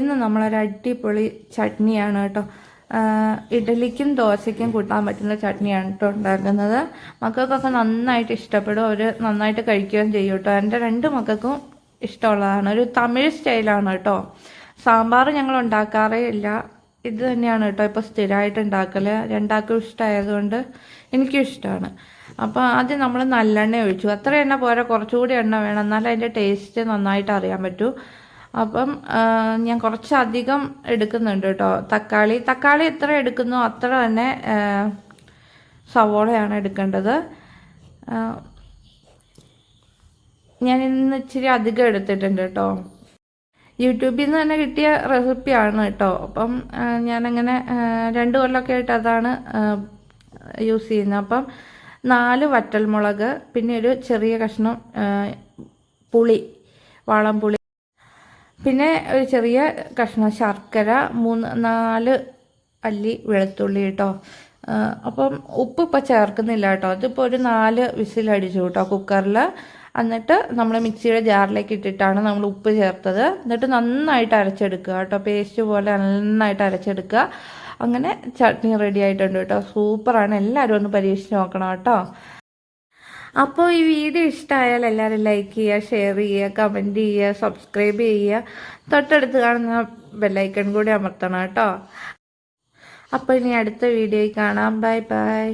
ഇന്ന് നമ്മളൊരു അടിപൊളി ചട്നിയാണ് കേട്ടോ. ഇഡലിക്കും ദോശയ്ക്കും കൂട്ടാൻ പറ്റുന്ന ചട്നിയാണ് കേട്ടോ ഉണ്ടാക്കുന്നത്. മക്കൾക്കൊക്കെ നന്നായിട്ട് ഇഷ്ടപ്പെടും. അവർ നന്നായിട്ട് കഴിക്കുകയും ചെയ്യും കേട്ടോ. എന്റെ രണ്ട് മക്കൾക്കും ഇഷ്ടമുള്ളതാണ്. ഒരു തമിഴ് സ്റ്റൈലാണ് കേട്ടോ. സാമ്പാർ ഞങ്ങൾ ഉണ്ടാക്കാറേ ഇല്ല. ഇത് തന്നെയാണ് കേട്ടോ ഇപ്പോൾ സ്ഥിരമായിട്ട് ഉണ്ടാക്കൽ രണ്ടാൾക്കും ഇഷ്ടമായതുകൊണ്ട് എനിക്കും ഇഷ്ടമാണ്. അപ്പോൾ ആദ്യം നമ്മൾ നല്ലെണ്ണ ഒഴിച്ചു. അത്ര എണ്ണ പോരാ. കുറച്ചുകൂടി എണ്ണ വേണം. എന്നാലേ അതിന്റെ ടേസ്റ്റ് നന്നായിട്ട് അറിയാൻ പറ്റൂ. അപ്പം ഞാൻ കുറച്ചധികം എടുക്കുന്നുണ്ട് കേട്ടോ. തക്കാളി. തക്കാളി എത്ര എടുക്കുന്നു? അത്ര തന്നെ സവോളയാണ് എടുക്കേണ്ടത്. ഞാൻ ഇന്ന് ഇച്ചിരി അധികം എടുത്തിട്ടുണ്ട് കേട്ടോ. യൂട്യൂബിൽ നിന്ന് തന്നെ കിട്ടിയ റെസിപ്പിയാണ് കേട്ടോ. അപ്പം ഞാനങ്ങനെ രണ്ട് കൊല്ലമൊക്കെ ആയിട്ട് അതാണ് യൂസ് ചെയ്യുന്നത്. അപ്പം നാല് വറ്റൽമുളക് പിന്നെ ഒരു ചെറിയ കഷ്ണം പുളി വാളംപുളി പിന്നെ ഒരു ചെറിയ കഷ്ണം ശർക്കര മൂന്ന് നാല് അല്ലി വെളുത്തുള്ളി കേട്ടോ അപ്പം ഉപ്പ് ഇപ്പം ചേർക്കുന്നില്ല കേട്ടോ അതിപ്പോൾ ഒരു നാല് വിസിലടിച്ചു കേട്ടോ കുക്കറിൽ. എന്നിട്ട് നമ്മൾ മിക്സിയുടെ ജാറിലേക്ക് ഇട്ടിട്ടാണ് നമ്മൾ ഉപ്പ് ചേർത്തത്. എന്നിട്ട് നന്നായിട്ട് അരച്ചെടുക്കുക കേട്ടോ പേസ്റ്റ് പോലെ നന്നായിട്ട് അരച്ചെടുക്കുക. അങ്ങനെ ചട്നി റെഡി ആയിട്ടുണ്ട് കേട്ടോ സൂപ്പറാണ്. എല്ലാവരും ഒന്ന് പരീക്ഷിച്ച് നോക്കണം കേട്ടോ അപ്പോൾ ഈ വീഡിയോ ഇഷ്ടമായാൽ എല്ലാവരും ലൈക്ക് ചെയ്യുക ഷെയർ ചെയ്യുക കമന്റ് ചെയ്യുക സബ്സ്ക്രൈബ് ചെയ്യുക. തൊട്ടടുത്ത് കാണുന്ന ബെല്ലൈക്കൺ കൂടി അമർത്തണം കേട്ടോ. അപ്പോൾ ഇനി അടുത്ത വീഡിയോയിൽ കാണാം. Bye bye